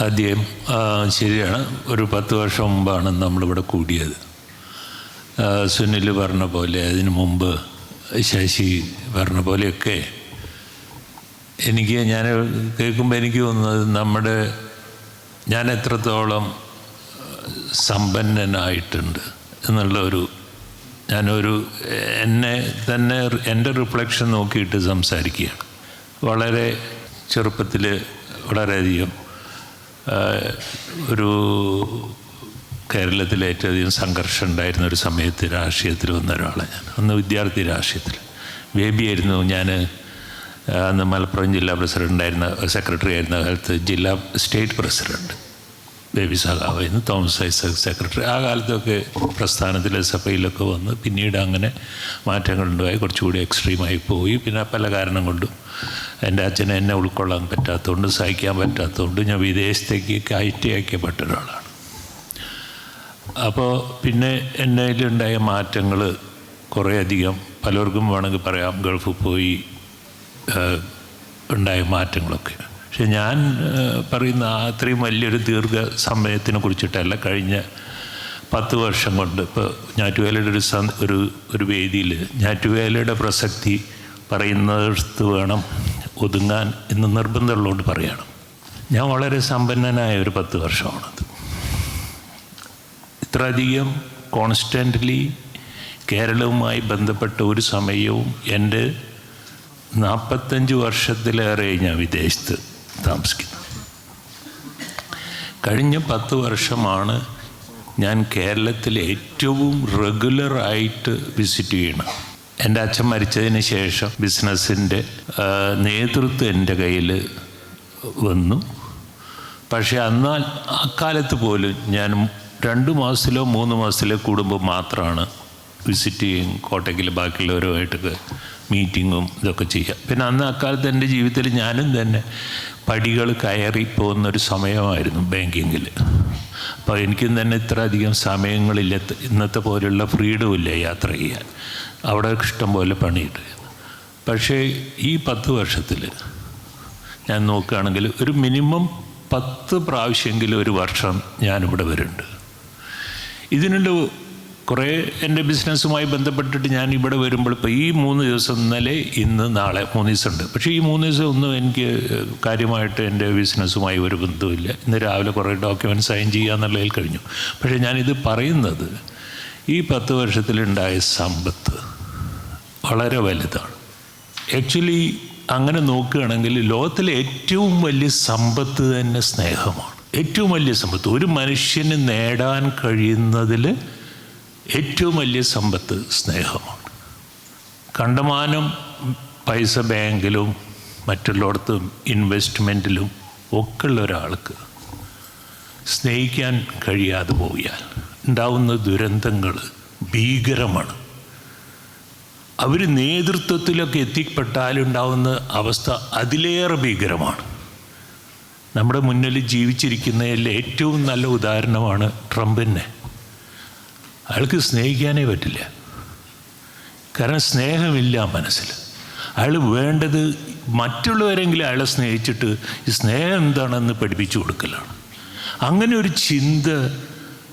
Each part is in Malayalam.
ആദ്യം ശരിയാണ്. ഒരു പത്ത് വർഷം മുമ്പാണ് നമ്മളിവിടെ കൂടിയത്. സുനിൽ പറഞ്ഞ പോലെ അതിന് മുമ്പ് ശശി പറഞ്ഞ പോലെയൊക്കെ എനിക്ക് ഞാൻ കേൾക്കുമ്പോൾ എനിക്ക് തോന്നുന്നത് നമ്മുടെ ഞാൻ എത്രത്തോളം സമ്പന്നനായിട്ടുണ്ട് എന്നുള്ള ഒരു ഞാനൊരു എന്നെ തന്നെ എന്റെ റിഫ്ലക്ഷൻ നോക്കിയിട്ട് സംസാരിക്കുകയാണ്. വളരെ ചെറുപ്പത്തിൽ വളരെയധികം ഒരു കേരളത്തിൽ ഏറ്റവും അധികം സംഘർഷം ഉണ്ടായിരുന്ന ഒരു സമയത്ത് രാഷ്ട്രീയത്തിൽ വന്ന ഒരാളാണ് ഞാൻ. അന്ന് വിദ്യാർത്ഥി രാഷ്ട്രീയത്തിൽ. ബേബി ആയിരുന്നു ഞാൻ അന്ന് മലപ്പുറം ജില്ലാ പ്രസിഡന്റ് ആയിരുന്ന സെക്രട്ടറി ആയിരുന്ന കാലത്ത് ജില്ലാ സ്റ്റേറ്റ് പ്രസിഡന്റ് ബേബി സഖാവായിരുന്നു തോമസ് ഐസക് സെക്രട്ടറി. ആ കാലത്തൊക്കെ പ്രസ്ഥാനത്തിലെ സഭയിലൊക്കെ വന്ന് പിന്നീട് അങ്ങനെ മാറ്റങ്ങളുണ്ടായി കുറച്ചുകൂടി എക്സ്ട്രീമായി പോയി. പിന്നെ പല കാരണം കൊണ്ടും എന്റെ അച്ഛനെ എന്നെ ഉൾക്കൊള്ളാൻ പറ്റാത്തതുകൊണ്ട് സഹിക്കാൻ പറ്റാത്തതുകൊണ്ട് ഞാൻ വിദേശത്തേക്ക് കയറ്റി അയക്കപ്പെട്ട ഒരാളാണ്. അപ്പോൾ പിന്നെ എന്നതിലുണ്ടായ മാറ്റങ്ങൾ കുറേയധികം പലർക്കും വേണമെങ്കിൽ പറയാം. ഗൾഫിൽ പോയി ഉണ്ടായ മാറ്റങ്ങളൊക്കെ പക്ഷെ ഞാൻ പറയുന്ന അത്രയും വലിയൊരു ദീർഘ സമയത്തിനെ കുറിച്ചിട്ടല്ല. കഴിഞ്ഞ പത്ത് വർഷം കൊണ്ട് ഇപ്പോൾ ഞാറ്റുവേലയുടെ ഒരു സ- ഒരു ഒരു വേദിയിൽ ഞാറ്റുവേലയുടെ പ്രസക്തി പറയുന്നിടത്ത് വേണം ഒതുങ്ങാൻ എന്ന് നിർബന്ധമുള്ളതുകൊണ്ട് പറയണം. ഞാൻ വളരെ സമ്പന്നനായ ഒരു പത്ത് വർഷമാണത് ഇത്രയധികം കോൺസ്റ്റന്റ്ലി കേരളവുമായി ബന്ധപ്പെട്ട ഒരു സമയവും എന്റെ നാൽപ്പത്തഞ്ച് വർഷത്തിലേറെ ഞാൻ വിദേശത്ത് താമസിക്കുന്നു കഴിഞ്ഞ പത്ത് വർഷമാണ് ഞാൻ കേരളത്തിൽ ഏറ്റവും റെഗുലറായിട്ട് വിസിറ്റ് ചെയ്യണം എന്റെ അച്ഛൻ മരിച്ചതിന് ശേഷം ബിസിനസ്സിന്റെ നേതൃത്വം എന്റെ കയ്യിൽ വന്നു. പക്ഷേ എന്നാൽ അക്കാലത്ത് പോലും ഞാൻ രണ്ട് മാസത്തിലോ മൂന്ന് മാസത്തിലോ കൂടുമ്പോൾ മാത്രമാണ് വിസിറ്റ് ചെയ്യും കോട്ടയ്ക്കിൽ ബാക്കിയുള്ളവരുമായിട്ടൊക്കെ മീറ്റിങ്ങും ഇതൊക്കെ ചെയ്യുക പിന്നെ അന്ന് അക്കാലത്ത് എന്റെ ജീവിതത്തിൽ ഞാനും തന്നെ പടികൾ കയറി പോകുന്ന ഒരു സമയമായിരുന്നു ബാങ്കിങ്ങിൽ അപ്പോൾ എനിക്കും തന്നെ ഇത്ര അധികം സമയങ്ങളില്ല. ഇന്നത്തെ പോലെയുള്ള ഫ്രീഡം ഇല്ല യാത്ര ചെയ്യാൻ. അവിടെ ഇഷ്ടം പോലെ പണിയിട്ട് പക്ഷേ ഈ പത്ത് വർഷത്തിൽ ഞാൻ നോക്കുകയാണെങ്കിൽ ഒരു മിനിമം പത്ത് പ്രാവശ്യമെങ്കിലും ഒരു വർഷം ഞാനിവിടെ വരുന്നുണ്ട്. ഇതിനുള്ള കുറേ എന്റെ ബിസിനസ്സുമായി ബന്ധപ്പെട്ടിട്ട് ഞാൻ ഇവിടെ വരുമ്പോൾ ഇപ്പോൾ ഈ മൂന്ന് ദിവസം ഇന്നലെ ഇന്ന് നാളെ മൂന്ന് ദിവസം ഉണ്ട് പക്ഷേ ഈ മൂന്ന് ദിവസം ഒന്നും എനിക്ക് കാര്യമായിട്ട് എന്റെ ബിസിനസ്സുമായി ഒരു ബന്ധമില്ല ഇന്ന് രാവിലെ കുറേ ഡോക്യുമെന്റ് സൈൻ ചെയ്യുക എന്നുള്ളതിൽ കഴിഞ്ഞു. പക്ഷേ ഞാനിത് പറയുന്നത് ഈ പത്ത് വർഷത്തിലുണ്ടായ സമ്പത്ത് വളരെ വലുതാണ്. ആക്ച്വലി അങ്ങനെ നോക്കുകയാണെങ്കിൽ ലോകത്തിലെ ഏറ്റവും വലിയ സമ്പത്ത് തന്നെ സ്നേഹമാണ്. ഏറ്റവും വലിയ സമ്പത്ത്. ഒരു മനുഷ്യന് നേടാൻ കഴിയുന്നതിൽ ഏറ്റവും വലിയ സമ്പത്ത് സ്നേഹമാണ്. കണ്ടമാനം പൈസ ബാങ്കിലും മറ്റുള്ളിടത്തും ഇൻവെസ്റ്റ്മെന്റിലും ഒക്കെ ഉള്ള ഒരാൾക്ക് സ്നേഹിക്കാൻ കഴിയാതെ പോയാൽ ഉണ്ടാവുന്ന ദുരന്തങ്ങൾ ഭീകരമാണ്. അവർ നേതൃത്വത്തിലൊക്കെ എത്തിപ്പെട്ടാലുണ്ടാവുന്ന അവസ്ഥ അതിലേറെ ഭീകരമാണ്. നമ്മുടെ മുന്നിൽ ജീവിച്ചിരിക്കുന്നതിൽ ഏറ്റവും നല്ല ഉദാഹരണമാണ് ട്രംപിനെ അയാൾക്ക് സ്നേഹിക്കാനേ പറ്റില്ല. കാരണം സ്നേഹമില്ല മനസ്സിൽ. അയാൾ വേണ്ടത് മറ്റുള്ളവരെങ്കിലും അയാളെ സ്നേഹിച്ചിട്ട് ഈ സ്നേഹം എന്താണെന്ന് പഠിപ്പിച്ചു കൊടുക്കലാണ്. അങ്ങനെ ഒരു ചിന്ത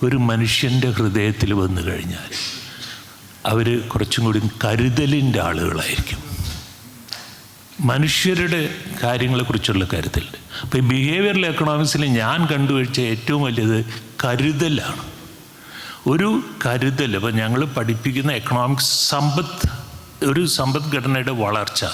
ഒരു മനുഷ്യന്റെ ഹൃദയത്തിൽ വന്നു കഴിഞ്ഞാൽ അവർ കുറച്ചും കൂടി കരുതലിന്റെ ആളുകളായിരിക്കും. മനുഷ്യരുടെ കാര്യങ്ങളെക്കുറിച്ചുള്ള കരുതൽ. അപ്പോൾ ഈ ബിഹേവിയറൽ എക്കണോമിക്സിൽ ഞാൻ കണ്ടുവച്ച ഏറ്റവും വലിയത് കരുതലാണ്. ഒരു കരുതൽ അപ്പോൾ ഞങ്ങൾ പഠിപ്പിക്കുന്ന എക്കണോമിക്സ് സമ്പത്ത് ഒരു സമ്പദ്ഘടനയുടെ വളർച്ച.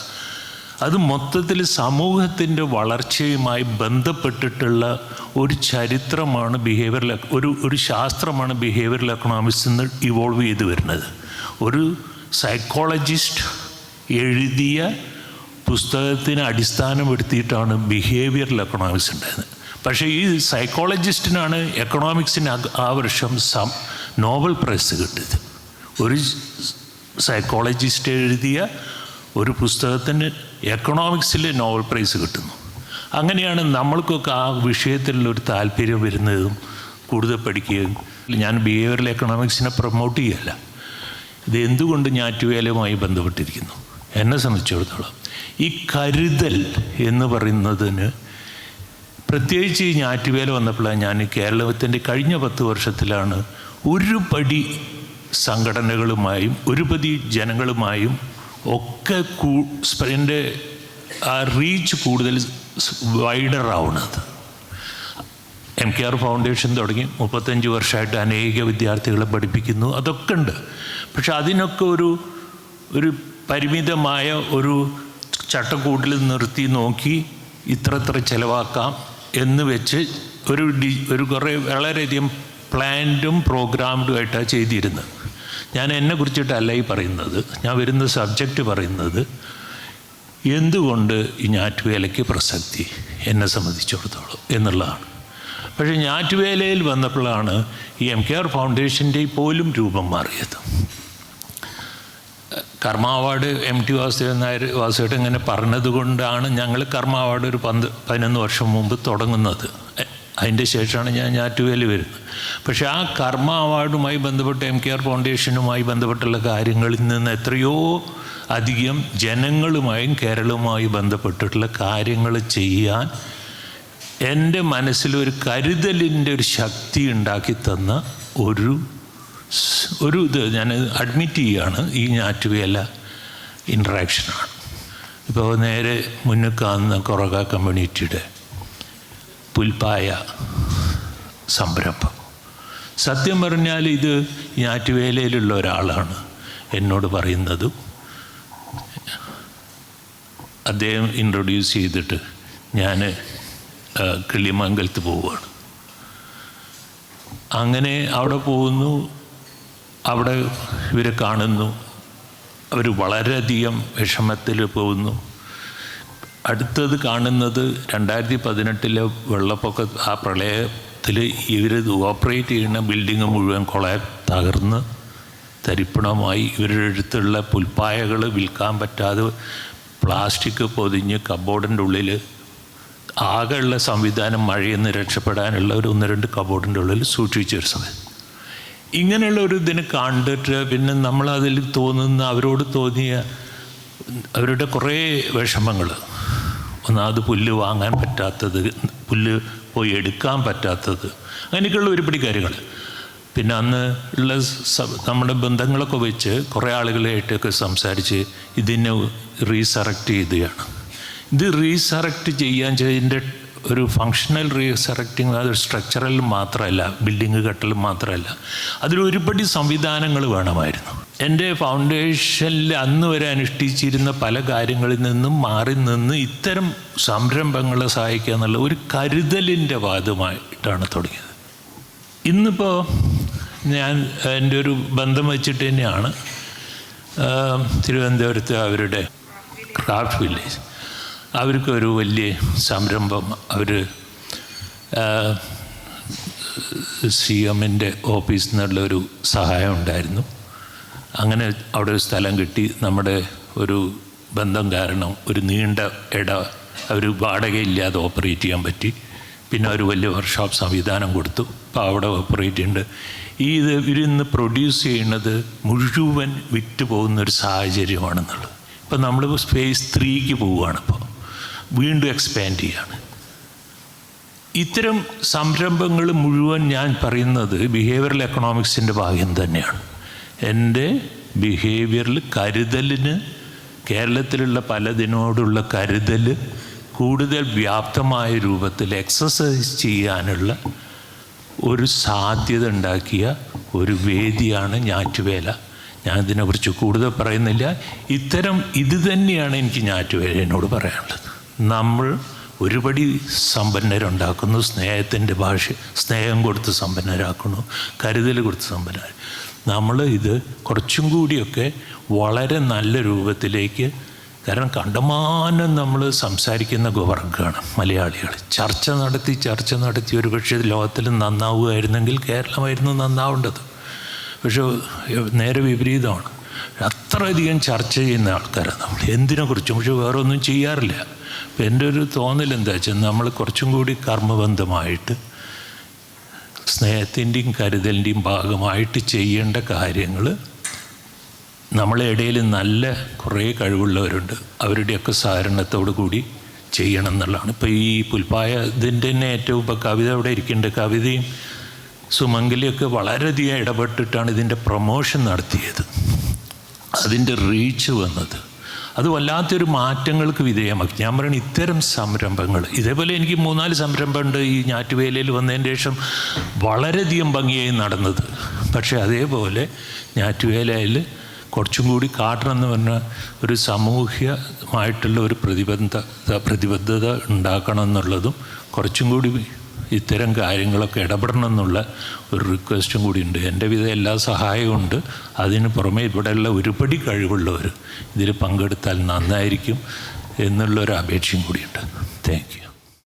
അത് മൊത്തത്തിൽ സമൂഹത്തിന്റെ വളർച്ചയുമായി ബന്ധപ്പെട്ടിട്ടുള്ള ഒരു ചരിത്രമാണ് ബിഹേവിയറൽ ഒരു ഒരു ശാസ്ത്രമാണ് ബിഹേവിയറൽ എക്കണോമിക്സ് എന്ന് ഇവോൾവ് ചെയ്ത് വരുന്നത്. ഒരു സൈക്കോളജിസ്റ്റ് എഴുതിയ പുസ്തകത്തിന് അടിസ്ഥാനപ്പെടുത്തിയിട്ടാണ് ബിഹേവിയറൽ എക്കണോമിക്സ് ഉണ്ടായത് പക്ഷേ ഈ സൈക്കോളജിസ്റ്റിനാണ് എക്കണോമിക്സിന് ആ വർഷം സം നോബൽ പ്രൈസ് കിട്ടിയത്. ഒരു സൈക്കോളജിസ്റ്റ് എഴുതിയ ഒരു പുസ്തകത്തിന് എക്കണോമിക്സിൽ നോബൽ പ്രൈസ് കിട്ടുന്നു. അങ്ങനെയാണ് നമ്മൾക്കൊക്കെ ആ വിഷയത്തിലുള്ളൊരു താല്പര്യം വരുന്നതും കൂടുതൽ പഠിക്കുകയും. ഞാൻ ബിഹേവിയറൽ എക്കണോമിക്സിനെ പ്രൊമോട്ട് ചെയ്യല്ല. ഇത് എന്തുകൊണ്ട് ഞാറ്റുവേലയുമായി ബന്ധപ്പെട്ടിരിക്കുന്നു? എന്നെ സംബന്ധിച്ചിടത്തോളം ഈ കരുതൽ എന്ന് പറയുന്നതിന് പ്രത്യേകിച്ച് ഈ ഞാറ്റുവേല വന്നപ്പോഴാണ് ഞാൻ കേരളത്തിന്റെ കഴിഞ്ഞ പത്ത് വർഷത്തിലാണ് ഒരു പടി സംഘടനകളുമായും ഒരു പടി ജനങ്ങളുമായും ഒക്കെ കൂ എന്റെ ആ റീച്ച് കൂടുതൽ വൈഡർ ആവുന്നത് എം കെ ആർ ഫൗണ്ടേഷൻ തുടങ്ങി മുപ്പത്തഞ്ച് വർഷമായിട്ട് അനേക വിദ്യാർത്ഥികളെ പഠിപ്പിക്കുന്നു. അതൊക്കെ ഉണ്ട്. പക്ഷെ അതിനൊക്കെ ഒരു ഒരു പരിമിതമായ ഒരു ചട്ടക്കൂട്ടിൽ നിർത്തി നോക്കി ഇത്ര ഇത്ര ചിലവാക്കാം എന്ന് വെച്ച് ഒരു ഡി ഒരു കുറേ വളരെയധികം പ്ലാൻഡും പ്രോഗ്രാംഡുമായിട്ടാണ് ചെയ്തിരുന്നത്. ഞാൻ എന്നെ കുറിച്ചിട്ടല്ല ഈ പറയുന്നത്. ഞാൻ വരുന്ന സബ്ജക്റ്റ് പറയുന്നത് എന്തുകൊണ്ട് ഈ ഞാറ്റുവേലയ്ക്ക് പ്രസക്തി? എന്നെ സംബന്ധിച്ചിടത്തോളം എന്നുള്ളതാണ്. പക്ഷേ ഞാറ്റുവേലയിൽ വന്നപ്പോഴാണ് ഈ എം കെ ആർ ഫൗണ്ടേഷന്റെ പോലും രൂപം മാറിയത്. കർമ്മ award M T Vasudevan Nair Vasudevan ഇങ്ങനെ പറഞ്ഞത് കൊണ്ടാണ് ഞങ്ങൾ കർമ്മ അവാർഡ് ഒരു പന്ത് പതിനൊന്ന് വർഷം മുമ്പ് തുടങ്ങുന്നത്. അതിന്റെ ശേഷമാണ് ഞാൻ ഞാറ്റുവേല വരുന്നത്. പക്ഷേ ആ കർമ്മ അവാർഡുമായി ബന്ധപ്പെട്ട് എം കെ ആർ ഫൗണ്ടേഷനുമായി ബന്ധപ്പെട്ടുള്ള കാര്യങ്ങളിൽ നിന്ന് എത്രയോ അധികം ജനങ്ങളുമായും കേരളവുമായി ബന്ധപ്പെട്ടിട്ടുള്ള കാര്യങ്ങൾ ചെയ്യാൻ എന്റെ മനസ്സിലൊരു കരുതലിന്റെ ഒരു ശക്തി ഉണ്ടാക്കി തന്ന ഒരു ഒരു ഇത് ഞാൻ അഡ്മിറ്റ് ചെയ്യുകയാണ് ഈ ഞാറ്റുവേല ഇൻട്രാക്ഷനാണ് ഇപ്പോൾ നേരെ മുന്നിൽ കാണുന്ന കൊറക കമ്മ്യൂണിറ്റിയുടെ പുൽപ്പായ സംരംഭം. സത്യം പറഞ്ഞാൽ ഇത് ഞാറ്റുവേലയിലുള്ള ഒരാളാണ്. എന്നോട് പറയുന്നതും അദ്ദേഹം ഇൻട്രൊഡ്യൂസ് ചെയ്തിട്ട് ഞാൻ കിളിമംഗലത്ത് പോവുകയാണ്. അങ്ങനെ അവിടെ പോകുന്നു. അവിടെ ഇവരെ കാണുന്നു. അവർ വളരെയധികം വിഷമത്തിൽ പോകുന്നു. അടുത്തത് കാണുന്നത് രണ്ടായിരത്തി പതിനെട്ടിലെ വെള്ളപ്പൊക്ക ആ പ്രളയത്തിൽ ഇവർ ഓപ്പറേറ്റ് ചെയ്യുന്ന ബിൽഡിങ് മുഴുവൻ കൊള തകർന്ന് തരിപ്പണമായി. ഇവരുടെ അടുത്തുള്ള പുൽപ്പായകൾ വിൽക്കാൻ പറ്റാതെ പ്ലാസ്റ്റിക് പൊതിഞ്ഞ് കബോർഡിന്റെ ഉള്ളിൽ ആകെയുള്ള സംവിധാനം മഴയിൽ നിന്ന് രക്ഷപ്പെടാനുള്ള ഒരു ഒന്ന് രണ്ട് കബോർഡിന്റെ ഉള്ളിൽ സൂക്ഷിച്ചൊരു സമയം ഇങ്ങനെയുള്ള ഒരു ഇതിനെ കണ്ടിട്ട് പിന്നെ നമ്മളതിൽ തോന്നുന്ന അവരോട് തോന്നിയ അവരുടെ കുറേ വിഷമങ്ങൾ. ഒന്നാമത് പുല്ല് വാങ്ങാൻ പറ്റാത്തത് പുല്ല് പോയി എടുക്കാൻ പറ്റാത്തത്. അങ്ങനെയൊക്കെയുള്ള ഒരുപടി കാര്യങ്ങൾ. പിന്നെ അന്ന് ഉള്ള നമ്മുടെ ബന്ധങ്ങളൊക്കെ വെച്ച് കുറേ ആളുകളായിട്ടൊക്കെ സംസാരിച്ച് ഇതിനെ റീസറക്റ്റ് ചെയ്യുകയാണ് ഇത് റീസറക്റ്റ് ചെയ്യാൻ ചെയ്തതിന്റെ ഒരു ഫങ്ഷണൽ റീസറക്റ്റിംഗ് അതൊരു സ്ട്രക്ചറൽ മാത്രമല്ല ബിൽഡിങ് കെട്ടൽ മാത്രമല്ല. അതിൽ ഒരുപടി സംവിധാനങ്ങൾ വേണമായിരുന്നു. എന്റെ ഫൗണ്ടേഷനിൽ അന്ന് വരെ അനുഷ്ഠിച്ചിരുന്ന പല കാര്യങ്ങളിൽ നിന്നും മാറി നിന്ന് ഇത്തരം സംരംഭങ്ങളെ സഹായിക്കുക എന്നുള്ള ഒരു കരുതലിന്റെ വാദമായിട്ടാണ് തുടങ്ങിയത്. ഇന്നിപ്പോൾ ഞാൻ എന്റെ ഒരു ബന്ധം വെച്ചിട്ട് തന്നെയാണ് തിരുവനന്തപുരത്ത് അവരുടെ ക്രാഫ്റ്റ് വില്ലേജ് അവർക്കൊരു വലിയ സംരംഭം അവർ സി എമ്മിന്റെ ഓഫീസിൽ നിന്നുള്ള ഒരു സഹായം ഉണ്ടായിരുന്നു. അങ്ങനെ അവിടെ ഒരു സ്ഥലം കിട്ടി. നമ്മുടെ ഒരു ബന്ധം കാരണം ഒരു നീണ്ട ഇട അവർ വാടകയില്ലാതെ ഓപ്പറേറ്റ് ചെയ്യാൻ പറ്റി. പിന്നെ ഒരു വലിയ വർക്ക്ഷോപ്പ് സംവിധാനം കൊടുത്തു. അപ്പോൾ അവിടെ ഓപ്പറേറ്റ് ഉണ്ട് ഈ ഇത് ഇവരിന്ന് പ്രൊഡ്യൂസ് ചെയ്യുന്നത് മുഴുവൻ വിറ്റ് പോകുന്ന ഒരു സാഹചര്യമാണെന്നുള്ളത്. ഇപ്പം നമ്മൾ സ്പേസ് ത്രീക്ക് പോവുകയാണ് ഇപ്പോൾ വീണ്ടും എക്സ്പാൻഡ് ചെയ്യാണ്. ഇത്തരം സംരംഭങ്ങൾ മുഴുവൻ ഞാൻ പറയുന്നത് ബിഹേവിയറൽ എക്കണോമിക്സിന്റെ ഭാഗ്യം തന്നെയാണ്. എന്റെ ബിഹേവിയറിൽ കരുതലിന് കേരളത്തിലുള്ള പലതിനോടുള്ള കരുതൽ കൂടുതൽ വ്യാപ്തമായ രൂപത്തിൽ എക്സസൈസ് ചെയ്യാനുള്ള ഒരു സാധ്യത ഉണ്ടാക്കിയ ഒരു വേദിയാണ് ഞാറ്റുവേല. ഞാൻ ഇതിനെക്കുറിച്ച് കൂടുതൽ പറയുന്നില്ല. ഇത്തരം ഇത് തന്നെയാണ് എനിക്ക് ഞാറ്റുവേലയോട് പറയാനുള്ളത്. നമ്മൾ ഒരുപടി സമ്പന്നരുണ്ടാക്കുന്നു. സ്നേഹത്തിന്റെ ഭാഷ സ്നേഹം കൊടുത്ത് സമ്പന്നരാക്കുന്നു. കരുതൽ കൊടുത്ത് സമ്പന്നർ നമ്മൾ ഇത് കുറച്ചും കൂടിയൊക്കെ വളരെ നല്ല രൂപത്തിലേക്ക് കാരണം കണ്ടമാനം നമ്മൾ സംസാരിക്കുന്ന ഗവർഗാണ് മലയാളികൾ ചർച്ച നടത്തി ചർച്ച നടത്തി ഒരു പക്ഷേ ലോകത്തിൽ നന്നാവുകയായിരുന്നെങ്കിൽ കേരളമായിരുന്നു നന്നാവേണ്ടത്. പക്ഷെ നേരെ വിപരീതമാണ്. അത്രയധികം ചർച്ച ചെയ്യുന്ന ആൾക്കാരാണ് നമ്മൾ. എന്തിനെക്കുറിച്ചും? പക്ഷെ വേറെ ഒന്നും ചെയ്യാറില്ല എന്റെ ഒരു തോന്നൽ എന്താ വെച്ചാൽ നമ്മൾ കുറച്ചും കൂടി കർമ്മബന്ധമായിട്ട് സ്നേഹത്തിന്റെയും കരുതലിന്റെയും ഭാഗമായിട്ട് ചെയ്യേണ്ട കാര്യങ്ങൾ നമ്മളെ ഇടയിൽ നല്ല കുറേ കഴിവുള്ളവരുണ്ട്. അവരുടെയൊക്കെ സഹകരണത്തോടു കൂടി ചെയ്യണം എന്നുള്ളതാണ്. ഇപ്പോൾ ഈ പുൽപ്പായ ഇതിന്റെ തന്നെ ഏറ്റവും ഇപ്പോൾ കവിത അവിടെ ഇരിക്കുന്നുണ്ട്. കവിതയും സുമംഗലിയൊക്കെ വളരെയധികം ഇടപെട്ടിട്ടാണ് ഇതിന്റെ പ്രൊമോഷൻ നടത്തിയത്. അതിന്റെ റീച്ച് വന്നത്. അത് വല്ലാത്തൊരു മാറ്റങ്ങൾക്ക് വിധേയമാക്കി. ഞാൻ പറയുന്നത് ഇത്തരം സംരംഭങ്ങൾ ഇതേപോലെ എനിക്ക് മൂന്നാൽ സംരംഭമുണ്ട് ഈ ഞാറ്റുവേലയിൽ വന്നതിന് ശേഷം വളരെയധികം ഭംഗിയായി നടന്നത്. പക്ഷേ അതേപോലെ ഞാറ്റുവേലയിൽ കുറച്ചും കൂടി കാട്ടണം എന്ന് പറഞ്ഞ ഒരു സാമൂഹ്യമായിട്ടുള്ള ഒരു പ്രതിബദ്ധത പ്രതിബദ്ധത ഉണ്ടാക്കണം എന്നുള്ളതും കുറച്ചും കൂടി ഇത്തരം കാര്യങ്ങളൊക്കെ ഇടപെടണം എന്നുള്ള ഒരു റിക്വസ്റ്റും കൂടി ഉണ്ട് എന്റെ വിധ എല്ലാ സഹായവും ഉണ്ട്. അതിന് പുറമെ ഇവിടെയുള്ള ഒരുപടി കഴിവുള്ളവർ ഇതിൽ പങ്കെടുത്താൽ നന്നായിരിക്കും. എന്നുള്ളൊരു അപേക്ഷയും കൂടിയുണ്ട്. Thank you